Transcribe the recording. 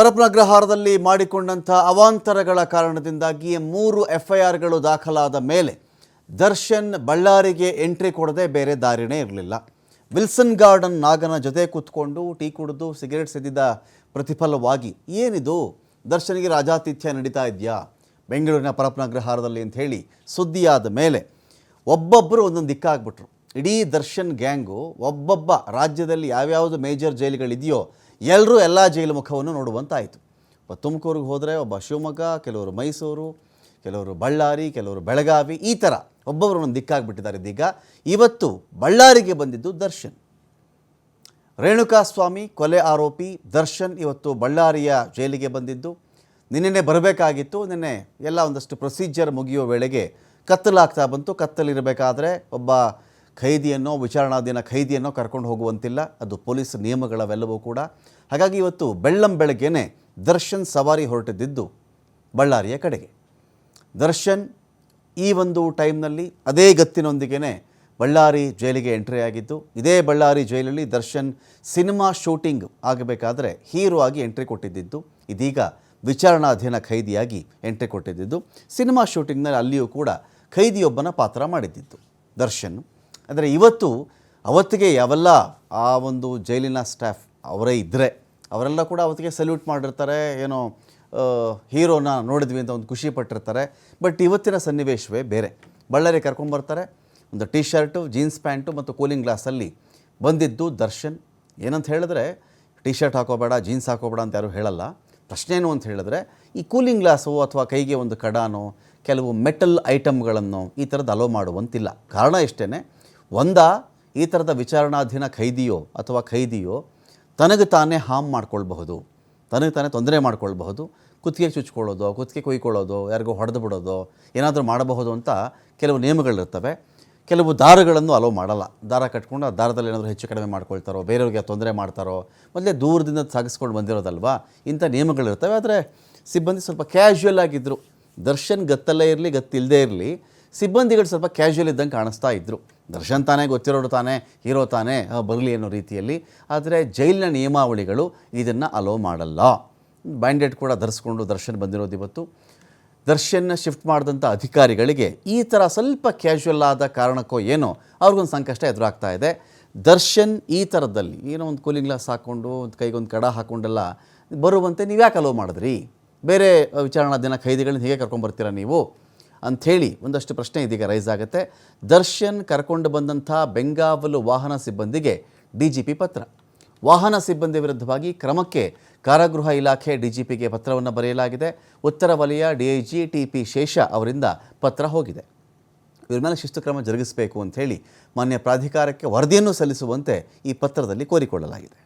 ಪರಪ್ರಗ್ರಹಾರದಲ್ಲಿ ಮಾಡಿಕೊಂಡಂಥ ಅವಾಂತರಗಳ ಕಾರಣದಿಂದಾಗಿ ಮೂರು ಎಫ್ಐಆರ್ಗಳು ದಾಖಲಾದ ಮೇಲೆ ದರ್ಶನ್ ಬಳ್ಳಾರಿಗೆ ಎಂಟ್ರಿ ಕೊಡದೆ ಬೇರೆ ದಾರಿನೇ ಇರಲಿಲ್ಲ. ವಿಲ್ಸನ್ ಗಾರ್ಡನ್ ನಾಗನ ಜೊತೆ ಕೂತ್ಕೊಂಡು ಟೀ ಕುಡಿದು ಸಿಗರೇಟ್ ಸೆದಿದ ಪ್ರತಿಫಲವಾಗಿ, ಏನಿದು? ದರ್ಶನ್ಗೆ ರಾಜಾತಿಥ್ಯ ನಡೀತಾ ಇದೆಯಾ? ಬೆಂಗಳೂರಿನ ಪರಪ್ರಗ್ರಹಾರದಲ್ಲಿ ಅಂತ ಹೇಳಿ ಸುದ್ದಿಯಾದ ಮೇಲೆ ಒಬ್ಬೊಬ್ಬರು ಒಂದೊಂದು ದಿಕ್ಕಾಗ್ಬಿಟ್ರು. ಇಡೀ ದರ್ಶನ್ ಗ್ಯಾಂಗು ಒಬ್ಬೊಬ್ಬ ರಾಜ್ಯದಲ್ಲಿ ಯಾವ್ಯಾವುದು ಮೇಜರ್ ಜೈಲುಗಳಿದೆಯೋ ಎಲ್ಲರೂ ಎಲ್ಲ ಜೈಲು ಮುಖವನ್ನು ನೋಡುವಂತಾಯಿತು. ಒಬ್ಬ ತುಮಕೂರಿಗೆ ಹೋದರೆ ಒಬ್ಬ ಶಿವಮೊಗ್ಗ, ಕೆಲವರು ಮೈಸೂರು, ಕೆಲವರು ಬಳ್ಳಾರಿ, ಕೆಲವರು ಬೆಳಗಾವಿ, ಈ ಥರ ಒಬ್ಬೊಬ್ಬರು ದಿಕ್ಕಾಗಿಬಿಟ್ಟಿದ್ದಾರೆ. ಇದೀಗ ಇವತ್ತು ಬಳ್ಳಾರಿಗೆ ಬಂದಿದ್ದು ದರ್ಶನ್. ರೇಣುಕಾಸ್ವಾಮಿ ಕೊಲೆ ಆರೋಪಿ ದರ್ಶನ್ ಇವತ್ತು ಬಳ್ಳಾರಿಯ ಜೈಲಿಗೆ ಬಂದಿದ್ದು. ನಿನ್ನೆ ಬರಬೇಕಾಗಿತ್ತು. ನಿನ್ನೆ ಎಲ್ಲ ಒಂದಷ್ಟು ಪ್ರೊಸೀಜರ್ ಮುಗಿಯುವ ವೇಳೆಗೆ ಕತ್ತಲಾಗ್ತಾ ಬಂತು. ಕತ್ತಲಿರಬೇಕಾದ್ರೆ ಒಬ್ಬ ಖೈದಿಯನ್ನೋ ವಿಚಾರಣಾಧೀನ ಖೈದಿಯನ್ನೋ ಕರ್ಕೊಂಡು ಹೋಗುವಂತಿಲ್ಲ. ಅದು ಪೊಲೀಸ್ ನಿಯಮಗಳವೆಲ್ಲವೂ ಕೂಡ. ಹಾಗಾಗಿ ಇವತ್ತು ಬೆಳ್ಳಂ ಬೆಳಗ್ಗೆನೆ ದರ್ಶನ್ ಸವಾರಿ ಹೊರಟಿದ್ದು ಬಳ್ಳಾರಿಯ ಕಡೆಗೆ. ದರ್ಶನ್ ಈ ಒಂದು ಟೈಮ್ನಲ್ಲಿ ಅದೇ ಗತ್ತಿನೊಂದಿಗೆ ಬಳ್ಳಾರಿ ಜೈಲಿಗೆ ಎಂಟ್ರಿ ಆಗಿದ್ದು, ಇದೇ ಬಳ್ಳಾರಿ ಜೈಲಲ್ಲಿ ದರ್ಶನ್ ಸಿನಿಮಾ ಶೂಟಿಂಗ್ ಆಗಬೇಕಾದರೆ ಹೀರೋ ಆಗಿ ಎಂಟ್ರಿ ಕೊಟ್ಟಿದ್ದಿದ್ದು ಇದೀಗ ವಿಚಾರಣಾಧೀನ ಖೈದಿಯಾಗಿ ಎಂಟ್ರಿ ಕೊಟ್ಟಿದ್ದಿದ್ದು ಸಿನಿಮಾ ಶೂಟಿಂಗ್ನಲ್ಲಿ ಅಲ್ಲಿಯೂ ಕೂಡ ಖೈದಿಯೊಬ್ಬನ ಪಾತ್ರ ಮಾಡಿದ್ದಿತ್ತು ದರ್ಶನ್. ಆದರೆ ಇವತ್ತು ಅವತ್ತಿಗೆ ಯಾವೆಲ್ಲ ಆ ಒಂದು ಜೈಲಿನ ಸ್ಟಾಫ್ ಅವರೇ ಇದ್ದರೆ ಅವರೆಲ್ಲ ಕೂಡ ಅವತ್ತಿಗೆ ಸಲ್ಯೂಟ್ ಮಾಡಿರ್ತಾರೆ, ಏನೋ ಹೀರೋನ ನೋಡಿದ್ವಿ ಅಂತ ಒಂದು ಖುಷಿ ಪಟ್ಟಿರ್ತಾರೆ. ಬಟ್ ಇವತ್ತಿನ ಸನ್ನಿವೇಶವೇ ಬೇರೆ. ಬಳ್ಳಾರಿ ಕರ್ಕೊಂಬರ್ತಾರೆ ಒಂದು ಟೀ ಶರ್ಟು ಜೀನ್ಸ್ ಪ್ಯಾಂಟು ಮತ್ತು ಕೂಲಿಂಗ್ ಗ್ಲಾಸಲ್ಲಿ ಬಂದಿದ್ದು ದರ್ಶನ್. ಏನಂತ ಹೇಳಿದ್ರೆ ಟೀ ಶರ್ಟ್ ಹಾಕೋಬೇಡ ಜೀನ್ಸ್ ಹಾಕೋಬೇಡ ಅಂತ ಯಾರೂ ಹೇಳಲ್ಲ. ಪ್ರಶ್ನೆ ಏನು ಅಂತ ಹೇಳಿದ್ರೆ, ಈ ಕೂಲಿಂಗ್ ಗ್ಲಾಸು ಅಥವಾ ಕೈಗೆ ಒಂದು ಕಡಾನೋ, ಕೆಲವು ಮೆಟಲ್ ಐಟಮ್ಗಳನ್ನು ಈ ಥರದ್ದು ಅಲೋ ಮಾಡುವಂತಿಲ್ಲ. ಕಾರಣ ಇಷ್ಟೇ ಒಂದ, ಈ ಥರದ ವಿಚಾರಣಾಧೀನ ಖೈದಿಯೋ ಅಥವಾ ಖೈದಿಯೋ ತನಗೆ ತಾನೇ ಹಾಮ್ ಮಾಡ್ಕೊಳ್ಬಹುದು. ತನಗೆ ತಾನೇ ತೊಂದರೆ ಮಾಡ್ಕೊಳ್ಬಹುದು. ಕುತ್ತಿಗೆ ಚುಚ್ಕೊಳ್ಳೋದು, ಕುತ್ತಿಗೆ ಕೊಯ್ಕೊಳ್ಳೋದು, ಯಾರಿಗೋ ಹೊಡೆದು ಬಿಡೋದು, ಏನಾದರೂ ಮಾಡಬಹುದು ಅಂತ ಕೆಲವು ನಿಯಮಗಳಿರ್ತವೆ ಕೆಲವು ದಾರಗಳನ್ನು ಅಲೋ ಮಾಡಲ್ಲ. ದಾರ ಕಟ್ಕೊಂಡು ಆ ದಾರದಲ್ಲಿ ಏನಾದರೂ ಹೆಚ್ಚು ಕಡಿಮೆ ಮಾಡ್ಕೊಳ್ತಾರೋ, ಬೇರೆಯವ್ರಿಗೆ ತೊಂದರೆ ಮಾಡ್ತಾರೋ, ಮೊದಲೇ ದೂರದಿಂದ ಸಾಗಿಸ್ಕೊಂಡು ಬಂದಿರೋದಲ್ವಾ? ಇಂಥ ನಿಯಮಗಳಿರ್ತವೆ ಆದರೆ ಸಿಬ್ಬಂದಿ ಸ್ವಲ್ಪ ಕ್ಯಾಶುಯಲ್ ಆಗಿದ್ದರು ದರ್ಶನ್ ಗತ್ತಲ್ಲೇ ಇರಲಿ ಗತ್ತಿಲ್ಲದೇ ಇರಲಿ, ಸಿಬ್ಬಂದಿಗಳು ಸ್ವಲ್ಪ ಕ್ಯಾಶುಯಲ್ ಇದ್ದಂಗೆ ಕಾಣಿಸ್ತಾ ಇದ್ದರು ದರ್ಶನ್ ತಾನೇ ಗೊತ್ತಿರೋರು ತಾನೇ, ಹೀರೋ ತಾನೇ ಬರಲಿ ಅನ್ನೋ ರೀತಿಯಲ್ಲಿ. ಆದರೆ ಜೈಲಿನ ನಿಯಮಾವಳಿಗಳು ಇದನ್ನು ಅಲೋ ಮಾಡಲ್ಲ. ಬ್ಯಾಂಡೆಡ್ ಕೂಡ ಧರಿಸ್ಕೊಂಡು ದರ್ಶನ್ ಬಂದಿರೋದು ಇವತ್ತು. ದರ್ಶನ್ನ ಶಿಫ್ಟ್ ಮಾಡಿದಂಥ ಅಧಿಕಾರಿಗಳಿಗೆ ಈ ಥರ ಸ್ವಲ್ಪ ಕ್ಯಾಶುವಲ್ ಆದ ಕಾರಣಕ್ಕೋ ಏನೋ ಅವ್ರಿಗೊಂದು ಸಂಕಷ್ಟ ಎದುರಾಗ್ತಾ ಇದೆ. ದರ್ಶನ್ ಈ ಥರದಲ್ಲಿ ಏನೋ ಒಂದು ಕೂಲಿಂಗ್ ಗ್ಲಾಸ್ ಹಾಕ್ಕೊಂಡು ಒಂದು ಕೈಗೊಂದು ಕಡ ಹಾಕ್ಕೊಂಡೆಲ್ಲ ಬರುವಂತೆ ನೀವು ಯಾಕೆ ಅಲೋ ಮಾಡಿದ್ರಿ? ಬೇರೆ ವಿಚಾರಣಾ ದಿನ ಖೈದಿಗಳನ್ನ ಹೇಗೆ ಕರ್ಕೊಂಡ್ಬರ್ತೀರಾ ನೀವು? ಅಂಥೇಳಿ ಒಂದಷ್ಟು ಪ್ರಶ್ನೆ ಇದೀಗ ರೈಸ್ ಆಗುತ್ತೆ. ದರ್ಶನ್ ಕರ್ಕೊಂಡು ಬಂದಂಥ ಬೆಂಗಾವಲು ವಾಹನ ಸಿಬ್ಬಂದಿಗೆ ಡಿ ಜಿ ಪಿ ಪತ್ರ. ವಾಹನ ಸಿಬ್ಬಂದಿ ವಿರುದ್ಧವಾಗಿ ಕ್ರಮಕ್ಕೆ ಕಾರಾಗೃಹ ಇಲಾಖೆ ಡಿ ಜಿ ಪಿಗೆ ಪತ್ರವನ್ನು ಬರೆಯಲಾಗಿದೆ. ಉತ್ತರ ವಲಯ ಡಿಐಜಿ ಟಿ ಪಿ ಶೇಷ ಅವರಿಂದ ಪತ್ರ ಹೋಗಿದೆ. ಇವ್ರ ಮೇಲೆ ಶಿಸ್ತು ಕ್ರಮ ಜರುಗಿಸಬೇಕು ಅಂಥೇಳಿ ಮಾನ್ಯ ಪ್ರಾಧಿಕಾರಕ್ಕೆ ವರದಿಯನ್ನು ಸಲ್ಲಿಸುವಂತೆ ಈ ಪತ್ರದಲ್ಲಿ ಕೋರಿಕೊಳ್ಳಲಾಗಿದೆ.